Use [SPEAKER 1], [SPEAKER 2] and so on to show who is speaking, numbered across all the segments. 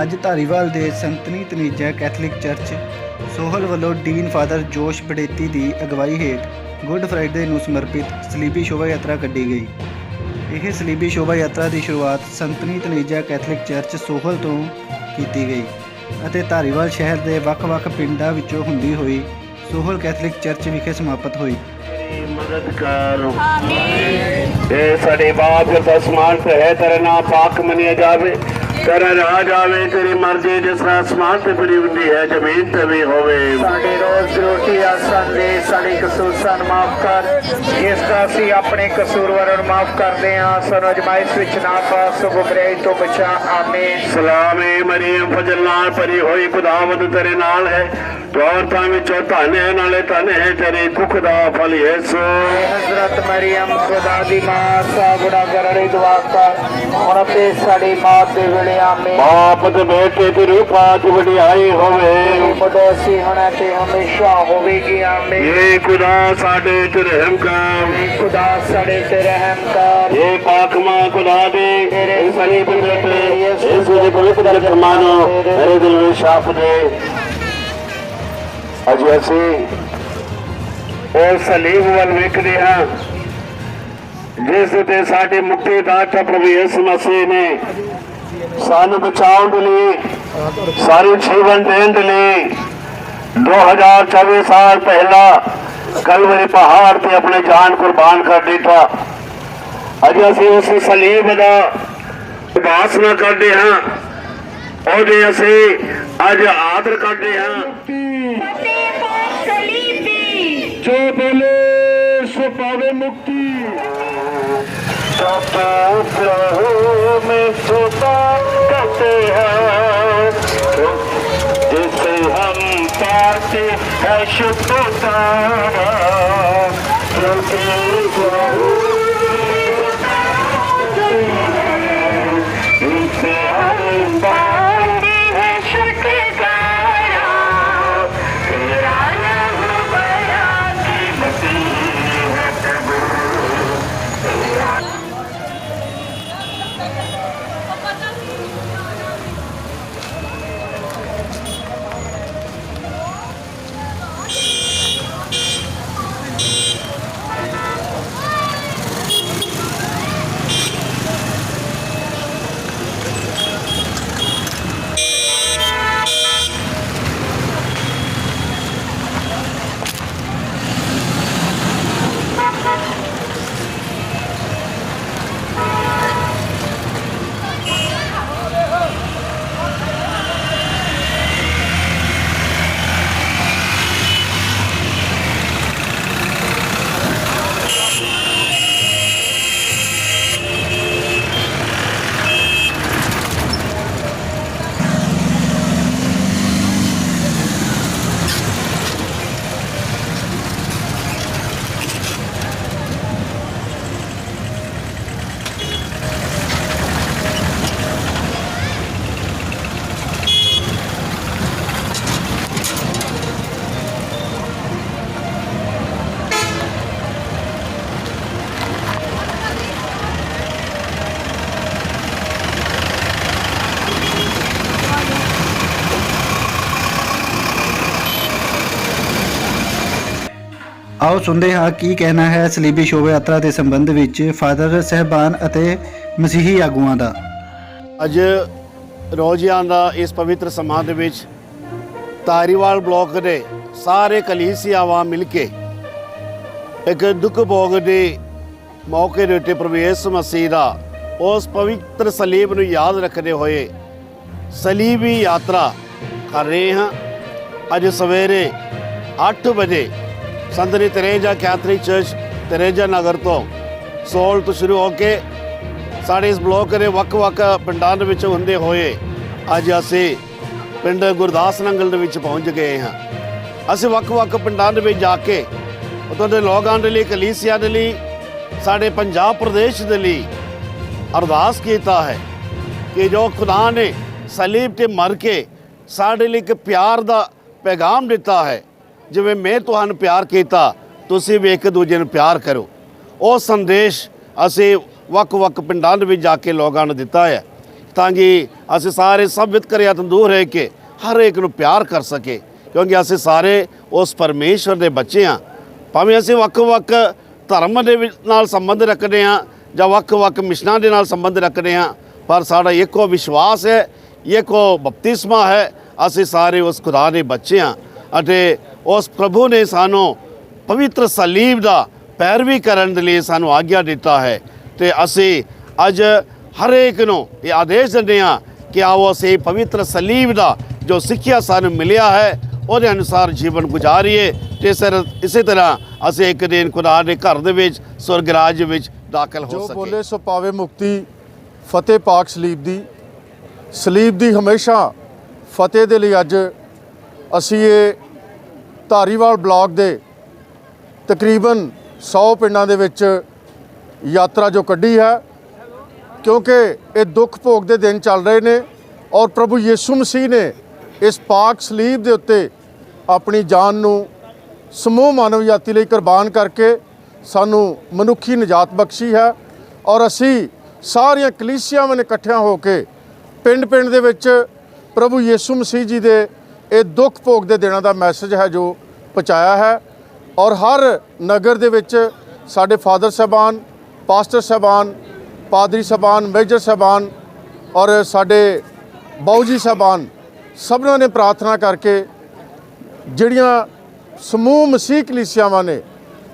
[SPEAKER 1] ਅੱਜ ਧਾਰੀਵਾਲ ਦੇ ਸੰਤਨੀ ਤਨੀਜਾ ਕੈਥੋਲਿਕ ਚਰਚ ਸੋਹਲ ਵੱਲੋਂ ਡੀਨ ਫਾਦਰ ਜੋਸ਼ ਬੜੇਤੀ ਦੀ ਅਗਵਾਈ ਹੇਠ ਗੁੱਡ ਫਰਾਈਡੇ ਨੂੰ ਸਮਰਪਿਤ ਸਲੀਬੀ ਸ਼ੋਭਾ ਯਾਤਰਾ ਕੱਢੀ ਗਈ। ਇਹ ਸਲੀਬੀ ਸ਼ੋਭਾ ਯਾਤਰਾ ਦੀ ਸ਼ੁਰੂਆਤ ਸੰਤਨੀ ਤਨੀਜਾ ਕੈਥੋਲਿਕ ਚਰਚ ਸੋਹਲ ਤੋਂ ਕੀਤੀ ਗਈ ਅਤੇ ਧਾਰੀਵਾਲ ਸ਼ਹਿਰ ਦੇ ਵੱਖ-ਵੱਖ ਪਿੰਡਾਂ ਵਿੱਚੋਂ ਹੁੰਦੀ ਹੋਈ ਸੋਹਲ ਕੈਥੋਲਿਕ ਚਰਚ ਵਿਖੇ ਸਮਾਪਤ ਹੋਈ।
[SPEAKER 2] ਮਦਦ ਕਰ। ਇਹ ਸਾਡੇ ਬਾਪ ਦਾ ਸਮਾਨ ਤੇ ਹੈ ਤੇਰਾ ਨਾਮ ਪਾਕ ਮੰਨਿਆ ਜਾਵੇ। ਤੇਰਾ ਰਾਜ ਆਵੇ ਤੇਰੀ ਮਰਜ਼ੀ ਜਿਸ ਤਰ੍ਹਾਂ ਅਸਮਾਨ ਤੇ ਬਣੀ ਹੁੰਦੀ ਹੈ ਜ਼ਮੀਨ ਤੇ ਵੀ ਹੋਵੇ।
[SPEAKER 3] ਸਾਡੇ ਰੋਜ਼ ਰੋਟੀ ਆਸਨ ਦੇ ਸਾਡੇ ਕਸੂਰ ਸਾਨੂੰ ਮਾਫ ਕਰ। ਜਿਸ ਦਾ ਅਸੀਂ ਆਪਣੇ ਕਸੂਰਵਾਰਾਂ ਨੂੰ ਮਾਫ ਕਰਦੇ ਹਾਂ ਸਾਨੂੰ ਅਜਮਾਇਸ਼ ਵਿੱਚ ਨਾ ਪਾ ਸੋ ਬੁਰਾਈ ਤੋਂ ਬਚਾ। ਆਮੀਨ।
[SPEAKER 2] ਸਲਾਮੇ ਮਰੀਮ ਫਜ਼ਲ ਨਾਲ ਭਰੀ ਹੋਈ ਖੁਦਾਵੰਦ ਤੇਰੇ ਨਾਲ ਹੈ। ਤੂੰ ਔਰਤਾਂ ਵਿੱਚੋਂ ਧਨ ਹੈ ਨਾਲੇ ਧਨ ਹੈ ਤੇਰੇ ਕੁੱਖ ਦਾ ਫਲ ਯਿਸੂ।
[SPEAKER 3] ਹਜ਼ਰਤ ਮਰੀਮ ਖੁਦਾ ਦੀ ਮਾਂ ਸਾਗੜਾ ਕਰੜੀ ਦੁਆ ਕਰ। ਹੁਣ ਤੇ ਸਾਡੀ ਮਾਂ ਦੇ ਵੇਲੇ
[SPEAKER 2] ਬਾਪ ਤੇ ਬੇਟੇ ਦੀ ਰੂਪਾਂ ਚ ਵਡਿਆਈ ਹੋਵੇ।
[SPEAKER 3] ਬਦੋਸੀ ਹੋਣਾ ਤੇ ਹਮੇਸ਼ਾ ਹੋਵੇਗੀ ਆਮੀਨ।
[SPEAKER 2] ਇਹ ਖੁਦਾ ਸਾਡੇ ਤੇ ਰਹਿਮ ਕਰ।
[SPEAKER 3] ਖੁਦਾ ਸਾਡੇ ਤੇ ਰਹਿਮ ਕਰ।
[SPEAKER 2] ਇਹ ਪਾਕ ਮਾਂ ਖੁਦਾ ਦੇ। ਇਹ ਸਨੀ ਬੇਟੇ ਇਸ ਦੇ ਪਵਿੱਤਰ ਫਰਮਾਨੋ ਮੇਰੇ ਦਿਲ ਵਿੱਚ ਛਾਪ ਦੇ। ਅੱਜ ਅਸੀਂ ਉਹ ਸਲੀਬ ਵੱਲ ਵੇਖਦੇ ਹਾਂ ਜਿਸ ਤੇ ਸਾਡੇ ਮੁਕਤੀ ਦਾਤਾ ਪ੍ਰਭੂ ਯਿਸੂ ਮਸੀਹ ਨੇ ਸਾਨੂੰ ਬਚਾਉਣ ਦੇ ਲਈ ਸਾਰੇ ਜੀਵਨ ਦੇਣ ਦੇ ਲਈ 2024 ਸਾਲ ਪਹਿਲਾਂ ਕਲਵਰੀ ਪਹਾੜ ਤੇ ਆਪਣੇ ਜਾਨ ਕੁਰਬਾਨ ਕਰ ਦਿੱਤਾ। ਅੱਜ ਅਸੀਂ ਉਸ ਸਲੀਬ ਦਾ ਉਪਾਸਨਾ ਕਰਦੇ ਹਾਂ। ਉਹਦੇ ਅਸੀਂ ਅੱਜ ਆਦਰ ਕਰਦੇ ਹਾਂ। ਜੋ ਬੋਲੇ ਸੋ ਪਾਵੇ ਮੁਕਤੀ। कपूतों में छुपा करते हैं तो जिसे हम पाते हैं शुक्र तारा क्योंकि
[SPEAKER 1] ਆਓ ਸੁਣਦੇ ਹਾਂ ਕੀ ਕਹਿਣਾ ਹੈ ਸਲੀਬੀ ਸ਼ੋਭਾ ਯਾਤਰਾ ਦੇ ਸੰਬੰਧ ਵਿੱਚ ਫਾਦਰ ਸਹਿਬਾਨ ਅਤੇ ਮਸੀਹੀ ਆਗੂਆਂ ਦਾ।
[SPEAKER 4] ਅੱਜ ਰੋਜ਼ਿਆਂ ਦਾ ਇਸ ਪਵਿੱਤਰ ਸਮਾਂ ਦੇ ਵਿੱਚ ਤਾਰੀਵਾਲ ਬਲਾਕ ਦੇ ਸਾਰੇ ਕਲੀਸਿਆਵਾਂ ਮਿਲ ਕੇ ਇੱਕ ਦੁੱਖ ਭੋਗ ਦੇ ਮੌਕੇ ਦੇ ਉੱਤੇ ਪ੍ਰਵੇਸ਼ ਮਸੀਹ ਦਾ ਉਸ ਪਵਿੱਤਰ ਸਲੀਬ ਨੂੰ ਯਾਦ ਰੱਖਦੇ ਹੋਏ ਸਲੀਬੀ ਯਾਤਰਾ ਕਰ ਰਹੇ ਹਾਂ। ਅੱਜ ਸਵੇਰੇ 8 ਵਜੇ ਸੰਤਰੀ ਤਰੇਜਾ ਕੈਥਲਿਕ ਚਰਚ, ਤਰੇਜਾ ਨਗਰ ਤੋਂ। ਸੋਲ ਤੋਂ ਸ਼ੁਰੂ ਹੋ ਕੇ ਸਾਡੇ ਇਸ ਬਲਾਕ ਦੇ ਵੱਖ-ਵੱਖ ਪਿੰਡਾਂ ਦੇ ਵਿੱਚ ਹੁੰਦੇ ਹੋਏ ਅੱਜ ਅਸੀਂ ਪਿੰਡ ਗੁਰਦਾਸ ਨੰਗਲ ਦੇ ਵਿੱਚ ਪਹੁੰਚ ਗਏ ਹਾਂ। ਅਸੀਂ ਵੱਖ-ਵੱਖ ਪਿੰਡਾਂ ਦੇ ਵਿੱਚ ਜਾ ਕੇ ਉਤੋਂ ਦੇ ਲੋਕਾਂ ਦੇ ਲਈ, ਕਲੀਸਿਆ ਦੇ ਲਈ, ਸਾਡੇ ਪੰਜਾਬ ਪ੍ਰਦੇਸ਼ ਦੇ ਲਈ ਅਰਦਾਸ ਕੀਤਾ ਹੈ ਕਿ ਜੋ ਖੁਦਾ ਨੇ ਸਲੀਬ ਤੇ ਮਰ ਕੇ ਸਾਡੇ ਲਈ ਇੱਕ ਪਿਆਰ ਦਾ ਪੈਗਾਮ ਦਿੱਤਾ ਹੈ। ਜਿਵੇਂ ਮੈਂ ਤੁਹਾਨੂੰ ਪਿਆਰ ਕੀਤਾ, ਤੁਸੀਂ ਵੀ ਇੱਕ ਦੂਜੇ ਨੂੰ ਪਿਆਰ ਕਰੋ ਉਹ ਸੰਦੇਸ਼ ਅਸੀਂ ਵੱਖ-ਵੱਖ ਪਿੰਡਾਂ ਦੇ ਵਿੱਚ ਜਾ ਕੇ ਲੋਕਾਂ ਨੂੰ ਦਿੱਤਾ ਹੈ,
[SPEAKER 2] ਤਾਂ ਕਿ ਅਸੀਂ ਸਾਰੇ ਸਭ ਵਿਤਕਰਿਆਂ ਤੋਂ ਦੂਰ ਰਹਿ ਕੇ ਹਰ ਇੱਕ ਨੂੰ ਪਿਆਰ ਕਰ ਸਕੇ, ਕਿਉਂਕਿ ਅਸੀਂ ਸਾਰੇ ਉਸ ਪਰਮੇਸ਼ਵਰ ਦੇ ਬੱਚੇ ਹਾਂ। ਭਾਵੇਂ ਅਸੀਂ ਵੱਖ-ਵੱਖ ਧਰਮ ਦੇ ਨਾਲ ਸੰਬੰਧ ਰੱਖਦੇ ਹਾਂ ਜਾਂ ਵੱਖ-ਵੱਖ ਮਿਸ਼ਨਾਂ ਦੇ ਨਾਲ ਸੰਬੰਧ ਰੱਖਦੇ ਹਾਂ, ਪਰ ਸਾਡਾ ਇੱਕੋ ਵਿਸ਼ਵਾਸ ਹੈ, ਇੱਕੋ ਬਪਤਿਸਮਾ ਹੈ, ਅਸੀਂ ਸਾਰੇ ਉਸ ਖੁਦਾ ਦੇ ਬੱਚੇ ਹਾਂ ਅਤੇ ਉਸ ਪ੍ਰਭੂ ਨੇ ਸਾਨੂੰ ਪਵਿੱਤਰ ਸਲੀਬ ਦਾ ਪੈਰਵੀ ਕਰਨ ਦੇ ਲਈ ਸਾਨੂੰ ਆਗਿਆ ਦਿੱਤਾ ਹੈ ਤੇ ਅਸੀਂ ਅੱਜ ਹਰੇਕ ਨੂੰ ਇਹ ਆਦੇਸ਼ ਦਿੰਦੇ ਹਾਂ ਕਿ ਆਓ ਅਸੀਂ ਪਵਿੱਤਰ ਸਲੀਬ ਦਾ ਜੋ ਸਿੱਖਿਆ ਸਾਨੂੰ ਮਿਲਿਆ ਹੈ ਉਹਦੇ ਅਨੁਸਾਰ ਜੀਵਨ ਗੁਜ਼ਾਰੀਏ ਤੇ ਸਰ ਇਸੇ ਤਰ੍ਹਾਂ ਅਸੀਂ ਇੱਕ ਦਿਨ ਖੁਦਾ ਦੇ ਘਰ ਦੇ ਵਿੱਚ ਸੁਰਗ ਰਾਜ ਵਿੱਚ ਦਾਖਲ ਹੋ
[SPEAKER 5] ਜੋ
[SPEAKER 2] ਸਕੇ
[SPEAKER 5] ਬੋਲੇ ਸੋ ਪਾਵੇ ਮੁਕਤੀ ਫਤਿਹ ਪਾਕ ਸਲੀਬ ਦੀ। ਸਲੀਬ ਦੀ ਹਮੇਸ਼ਾ ਫਤਿਹ ਦੇ ਲਈ ਅੱਜ ਅਸੀਂ ਇਹ ਧਾਰੀਵਾਲ ਬਲਾਕ ਦੇ ਤਕਰੀਬਨ 100 ਪਿੰਡਾਂ ਦੇ ਵਿੱਚ ਯਾਤਰਾ ਜੋ ਕੱਢੀ ਹੈ, ਕਿਉਂਕਿ ਇਹ ਦੁੱਖ ਭੋਗ ਦੇ ਦਿਨ ਚੱਲ ਰਹੇ ਨੇ ਔਰ ਪ੍ਰਭੂ ਯੀਸ਼ੂ ਮਸੀਹ ਨੇ ਇਸ ਪਾਕ ਸਲੀਬ ਦੇ ਉੱਤੇ ਆਪਣੀ ਜਾਨ ਨੂੰ ਸਮੂਹ ਮਾਨਵ ਜਾਤੀ ਲਈ ਕੁਰਬਾਨ ਕਰਕੇ ਸਾਨੂੰ ਮਨੁੱਖੀ ਨਜਾਤ ਬਖਸ਼ੀ ਹੈ ਔਰ ਅਸੀਂ ਸਾਰੀਆਂ ਕਲੀਸਿਆਵਾਂ ਨੇ ਇਕੱਠਿਆਂ ਹੋ ਕੇ ਪਿੰਡ-ਪਿੰਡ ਦੇ ਵਿੱਚ ਪ੍ਰਭੂ ਯੀਸ਼ੂ ਮਸੀਹ ਜੀ ਦੇ ਇਹ ਦੁੱਖ ਭੋਗ ਦੇ ਦਿਨਾਂ ਦਾ ਮੈਸੇਜ ਹੈ ਜੋ ਪਹੁੰਚਾਇਆ ਹੈ। ਔਰ ਹਰ ਨਗਰ ਦੇ ਵਿੱਚ ਸਾਡੇ ਫਾਦਰ ਸਾਹਿਬਾਨ, ਪਾਸਟਰ ਸਾਹਿਬਾਨ, ਪਾਦਰੀ ਸਾਹਿਬਾਨ, ਮੇਜਰ ਸਾਹਿਬਾਨ ਔਰ ਸਾਡੇ ਬਾਊ ਜੀ ਸਾਹਿਬਾਨ ਸਭਨਾਂ ਨੇ ਪ੍ਰਾਰਥਨਾ ਕਰਕੇ ਜਿਹੜੀਆਂ ਸਮੂਹ ਮਸੀਹ ਕਲੀਸਿਆਵਾਂ ਨੇ,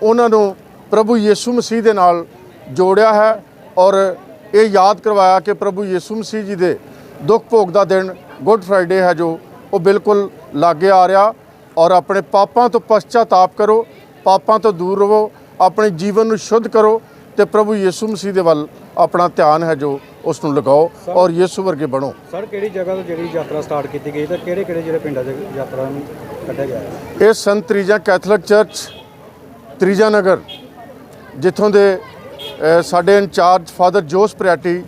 [SPEAKER 5] ਉਹਨਾਂ ਨੂੰ ਪ੍ਰਭੂ ਯੀਸ਼ੂ ਮਸੀਹ ਦੇ ਨਾਲ ਜੋੜਿਆ ਹੈ ਔਰ ਇਹ ਯਾਦ ਕਰਵਾਇਆ ਕਿ ਪ੍ਰਭੂ ਯੀਸ਼ੂ ਮਸੀਹ ਜੀ ਦੇ ਦੁੱਖ ਭੋਗ ਦਾ ਦਿਨ ਗੁੱਡ ਫਰਾਈਡੇ ਹੈ ਜੋ ਉਹ ਬਿਲਕੁਲ ਲਾਗੇ ਆ ਰਿਹਾ ਔਰ ਆਪਣੇ ਪਾਪਾਂ ਤੋਂ ਪਛਤਾਤਾਪ ਕਰੋ ਪਾਪਾਂ ਤੋਂ ਦੂਰ ਰਹੋ ਆਪਣੇ ਜੀਵਨ ਨੂੰ ਸ਼ੁੱਧ ਕਰੋ ਤੇ ਪ੍ਰਭੂ ਯੀਸ਼ੂ ਮਸੀਹ ਦੇ ਵੱਲ ਆਪਣਾ ਧਿਆਨ ਹੈ ਜੋ ਉਸ ਨੂੰ ਲਗਾਓ ਔਰ ਯੀਸ਼ੂ ਵਰਗੇ ਬਣੋ
[SPEAKER 6] ਸਰ ਕਿਹੜੀ ਜਗ੍ਹਾ ਤੋਂ ਜਿਹੜੀ ਯਾਤਰਾ ਸਟਾਰਟ ਕੀਤੀ ਗਈ ਤੇ ਕਿਹੜੇ ਕਿਹੜੇ ਜਿਹੜੇ ਪਿੰਡਾਂ 'ਚ ਯਾਤਰਾ ਨੂੰ ਕੱਢਿਆ ਗਿਆ?
[SPEAKER 5] ਇਹ ਸੰਤ ਤ੍ਰੀਜਾ ਕੈਥੋਲਿਕ ਚਰਚ ਤ੍ਰੀਜਾ ਨਗਰ ਜਿੱਥੋਂ ਦੇ ਸਾਡੇ incharge father Jose Priyatti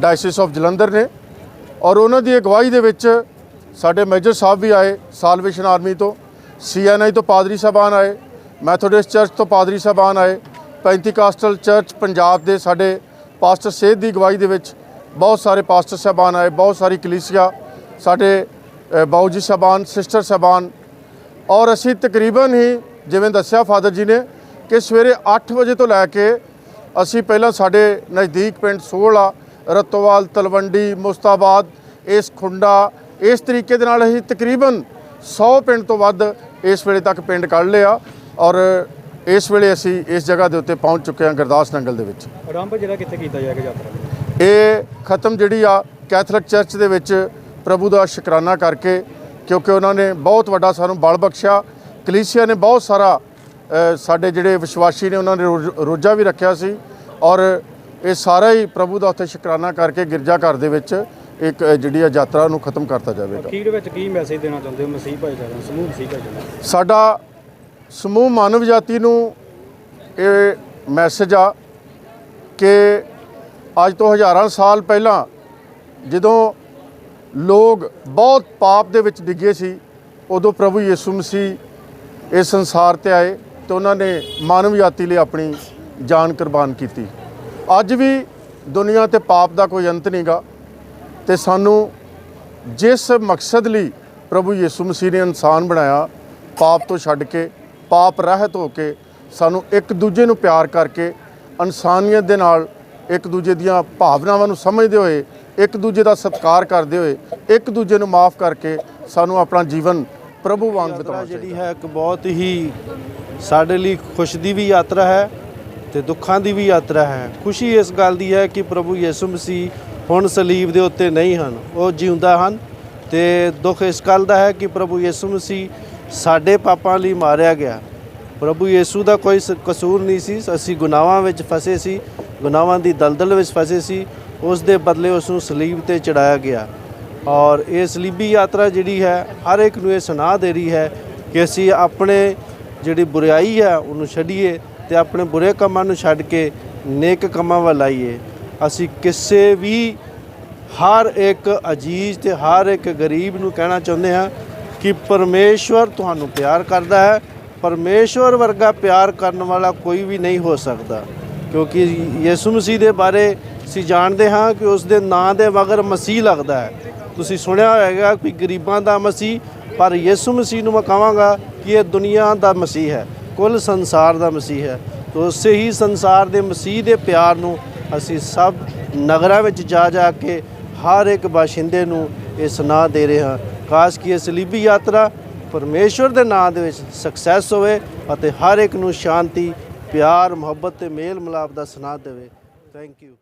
[SPEAKER 5] diocese of Jalandhar ਨੇ ਔਰ ਉਹਨਾਂ ਦੀ ਅਗਵਾਈ ਦੇ ਵਿੱਚ ਸਾਡੇ ਮੇਜਰ ਸਾਹਿਬ ਵੀ ਆਏ ਸਾਲਵੇਸ਼ਨ ਆਰਮੀ ਤੋਂ ਸੀਐਨਆਈ ਤੋਂ ਪਾਦਰੀ ਸਾਹਿਬਾਨ ਆਏ ਮੈਥੋਡਿਸਟ ਚਰਚ ਤੋਂ ਪਾਦਰੀ ਸਾਹਿਬਾਨ ਆਏ ਪੈਂਤੀਕਾਸਟਲ ਚਰਚ ਪੰਜਾਬ ਦੇ ਸਾਡੇ ਪਾਸਟਰ ਸੇਧ ਦੀ ਅਗਵਾਈ ਦੇ ਵਿੱਚ ਬਹੁਤ ਸਾਰੇ ਪਾਸਟਰ ਸਾਹਿਬਾਨ ਆਏ ਬਹੁਤ ਸਾਰੀ ਕਲੀਸਿਆ ਸਾਡੇ ਅ, ਬਾਊ ਜੀ ਸਾਹਿਬਾਨ ਸਿਸਟਰ ਸਾਹਿਬਾਨ ਔਰ ਅਸੀਂ ਤਕਰੀਬਨ ਹੀ ਜਿਵੇਂ ਦੱਸਿਆ ਫਾਦਰ ਜੀ ਨੇ ਕਿ ਸਵੇਰੇ 8 ਵਜੇ ਤੋਂ ਲੈ ਕੇ ਅਸੀਂ ਪਹਿਲਾਂ ਸਾਡੇ ਨਜ਼ਦੀਕ ਪਿੰਡ ਸੋਹਲਾ ਰਤੋਵਾਲ ਤਲਵੰਡੀ ਮੁਸਤਾਬਾਦ ਇਸ ਖੁੰਡਾ ਇਸ ਤਰੀਕੇ ਦੇ ਨਾਲ ਅਸੀਂ ਤਕਰੀਬਨ 100 ਪਿੰਡ ਤੋਂ ਵੱਧ ਇਸ ਵੇਲੇ ਤੱਕ ਪਿੰਡ ਕੱਢ ਲਿਆ ਔਰ ਇਸ ਵੇਲੇ ਅਸੀਂ ਇਸ ਜਗ੍ਹਾ ਦੇ ਉੱਤੇ ਪਹੁੰਚ ਚੁੱਕੇ ਹਾਂ ਗੁਰਦਾਸ ਨੰਗਲ ਦੇ ਵਿੱਚ
[SPEAKER 6] ਆਰੰਭ ਜਿਹੜਾ ਕਿੱਥੇ ਕੀਤਾ ਜਾਏਗਾ ਯਾਤਰਾ?
[SPEAKER 5] ਇਹ ਖਤਮ ਜਿਹੜੀ ਆ ਕੈਥੋਲਿਕ ਚਰਚ ਦੇ ਵਿੱਚ ਪ੍ਰਭੂ ਦਾ ਸ਼ੁਕਰਾਨਾ ਕਰਕੇ ਕਿਉਂਕਿ ਉਹਨਾਂ ਨੇ ਬਹੁਤ ਵੱਡਾ ਸਾਨੂੰ ਬਲ ਬਖਸ਼ਿਆ ਕਲੀਸਿਆ ਨੇ ਬਹੁਤ ਸਾਰਾ ਸਾਡੇ ਜਿਹੜੇ ਵਿਸ਼ਵਾਸੀ ਨੇ ਉਹਨਾਂ ਨੇ ਰੋਜ਼- ਰੋਜ਼ਾ ਵੀ ਰੱਖਿਆ ਸੀ ਔਰ ਇਹ ਸਾਰਾ ਹੀ ਪ੍ਰਭੂ ਦਾ ਉੱਥੇ ਸ਼ੁਕਰਾਨਾ ਕਰਕੇ ਗਿਰਜਾ ਘਰ ਦੇ ਵਿੱਚ ਇੱਕ ਜਿਹੜੀ ਆ ਯਾਤਰਾ ਨੂੰ ਖਤਮ ਕਰਤਾ ਜਾਵੇਗਾ।
[SPEAKER 6] ਅਖੀਰ ਵਿੱਚ ਕੀ ਮੈਸੇਜ ਦੇਣਾ ਚਾਹੁੰਦੇ ਹੋ? ਮਸੀਹ ਭਾਈਚਾਰੇ ਸਮੂਹ ਮਸੀਹ ਭਾਈਚਾਰੇ?
[SPEAKER 5] ਸਾਡਾ ਸਮੂਹ ਮਾਨਵ ਜਾਤੀ ਨੂੰ ਇਹ ਮੈਸੇਜ ਆ ਕਿ ਅੱਜ ਤੋਂ ਹਜ਼ਾਰਾਂ ਸਾਲ ਪਹਿਲਾਂ ਜਦੋਂ ਲੋਕ ਬਹੁਤ ਪਾਪ ਦੇ ਵਿੱਚ ਡਿੱਗੇ ਸੀ ਉਦੋਂ ਪ੍ਰਭੂ ਯਿਸੂ ਮਸੀਹ ਇਸ ਸੰਸਾਰ ਤੇ ਆਏ ਤੇ ਉਹਨਾਂ ਨੇ ਮਾਨਵ ਜਾਤੀ ਲਈ ਆਪਣੀ ਜਾਨ ਕੁਰਬਾਨ ਕੀਤੀ। ਅੱਜ ਵੀ ਦੁਨੀਆ ਤੇ ਪਾਪ ਦਾ ਕੋਈ ਅੰਤ ਨਹੀਂਗਾ ਤੇ ਸਾਨੂੰ ਜਿਸ ਮਕਸਦ ਲਈ ਪ੍ਰਭੂ ਯਿਸੂ ਮਸੀਹ ਨੇ ਇਨਸਾਨ ਬਣਾਇਆ ਪਾਪ ਤੋਂ ਛੱਡ ਕੇ ਪਾਪ ਰਹਿਤ ਹੋ ਕੇ ਸਾਨੂੰ ਇੱਕ ਦੂਜੇ ਨੂੰ ਪਿਆਰ ਕਰਕੇ ਇਨਸਾਨੀਅਤ ਦੇ ਨਾਲ ਇੱਕ ਦੂਜੇ ਦੀਆਂ ਭਾਵਨਾਵਾਂ ਨੂੰ ਸਮਝਦੇ ਹੋਏ ਇੱਕ ਦੂਜੇ ਦਾ ਸਤਿਕਾਰ ਕਰਦੇ ਹੋਏ ਇੱਕ ਦੂਜੇ ਨੂੰ ਮਾਫ ਕਰਕੇ ਸਾਨੂੰ ਆਪਣਾ ਜੀਵਨ ਪ੍ਰਭੂ ਵਾਂਗ ਬਿਤਾਉਣਾ
[SPEAKER 7] ਜਿਹੜੀ ਹੈ ਇੱਕ ਬਹੁਤ ਹੀ ਸਾਡੇ ਲਈ ਖੁਸ਼ ਦੀ ਵੀ ਯਾਤਰਾ ਹੈ ਤੇ ਦੁੱਖਾਂ ਦੀ ਵੀ ਯਾਤਰਾ ਹੈ। ਖੁਸ਼ੀ ਇਸ ਗੱਲ ਦੀ ਹੈ ਕਿ ਪ੍ਰਭੂ ਯਿਸੂ ਮਸੀਹ ਹੁਣ ਸਲੀਬ ਦੇ ਉੱਤੇ ਨਹੀਂ ਹਨ, ਉਹ ਜਿਉਂਦਾ ਹਨ ਤੇ ਦੁੱਖ ਇਸ ਗੱਲ ਦਾ ਹੈ ਕਿ ਪ੍ਰਭੂ ਯਿਸੂ ਮਸੀਹ ਸਾਡੇ ਪਾਪਾਂ ਲਈ ਮਾਰਿਆ ਗਿਆ। ਪ੍ਰਭੂ ਯਿਸੂ ਦਾ ਕੋਈ ਸ- ਕਸੂਰ ਨਹੀਂ ਸੀ, ਅਸੀਂ ਗੁਨਾਹਾਂ ਵਿੱਚ ਫਸੇ ਸੀ, ਗੁਨਾਹਾਂ ਦੀ ਦਲਦਲ ਵਿੱਚ ਫਸੇ ਸੀ, ਉਸ ਦੇ ਬਦਲੇ ਉਸ ਨੂੰ ਸਲੀਬ ਤੇ ਚੜਾਇਆ ਗਿਆ। ਔਰ ਇਹ ਸਲੀਬੀ ਯਾਤਰਾ ਜਿਹੜੀ ਹੈ, ਹਰ ਇੱਕ ਨੂੰ ਇਹ ਸੁਣਾ ਦੇ ਰਹੀ ਹੈ ਕਿ ਅਸੀਂ ਆਪਣੇ ਜਿਹੜੀ ਬੁਰਾਈ ਹੈ, ਉਹਨੂੰ ਛੱਡੀਏ ਤੇ ਆਪਣੇ ਬੁਰੇ ਕੰਮਾਂ ਨੂੰ ਛੱਡ ਕੇ ਨੇਕ ਕੰਮਾਂ ਵੱਲ ਆਈਏ। ਅਸੀਂ ਕਿਸੇ ਵੀ, ਹਰ ਇੱਕ ਅਜੀਜ਼ ਤੇ ਹਰ ਇੱਕ ਗਰੀਬ ਨੂੰ ਕਹਿਣਾ ਚਾਹੁੰਦੇ ਹਾਂ ਕਿ ਪਰਮੇਸ਼ਵਰ ਤੁਹਾਨੂੰ ਪਿਆਰ ਕਰਦਾ ਹੈ। ਪਰਮੇਸ਼ਵਰ ਵਰਗਾ ਪਿਆਰ ਕਰਨ ਵਾਲਾ ਕੋਈ ਵੀ ਨਹੀਂ ਹੋ ਸਕਦਾ। ਕਿਉਂਕਿ ਯਿਸੂ ਮਸੀਹ ਦੇ ਬਾਰੇ ਅਸੀਂ ਜਾਣਦੇ ਹਾਂ ਕਿ ਉਸ ਦੇ ਨਾਂ ਦੇ ਮਗਰ ਮਸੀਹ ਲੱਗਦਾ ਹੈ। ਤੁਸੀਂ ਸੁਣਿਆ ਹੋਵੇਗਾ ਕਿ ਗਰੀਬਾਂ ਦਾ ਮਸੀਹ, ਪਰ ਯਿਸੂ ਮਸੀਹ ਨੂੰ ਮੈਂ ਕਹਾਂਗਾ ਕਿ ਇਹ ਦੁਨੀਆ ਦਾ ਮਸੀਹ ਹੈ। ਕੁੱਲ ਸੰਸਾਰ ਦਾ ਮਸੀਹ ਹੈ। ਤੋ ਉਸੇ ਹੀ ਸੰਸਾਰ ਦੇ ਮਸੀਹ ਦੇ ਪਿਆਰ ਨੂੰ ਅਸੀਂ ਸਭ ਨਗਰਾਂ ਵਿੱਚ ਜਾ ਜਾ ਕੇ ਹਰ ਇੱਕ ਬਾਸ਼ਿੰਦੇ ਨੂੰ ਇਹ ਸੁਣਾ ਦੇ ਰਹੇ ਹਾਂ। ਕਾਸ਼ ਕਿ ਇਹ ਸਲੀਬੀ ਯਾਤਰਾ ਪਰਮੇਸ਼ਵਰ ਦੇ ਨਾਮ ਦੇ ਵਿੱਚ ਸਕਸੈਸ ਹੋਵੇ ਅਤੇ ਹਰ ਇੱਕ ਨੂੰ ਸ਼ਾਂਤੀ, ਪਿਆਰ, ਮੁਹੱਬਤ ਤੇ ਮੇਲ ਮਿਲਾਪ ਦਾ ਸੁਣਾ ਦੇਵੇ। Thank you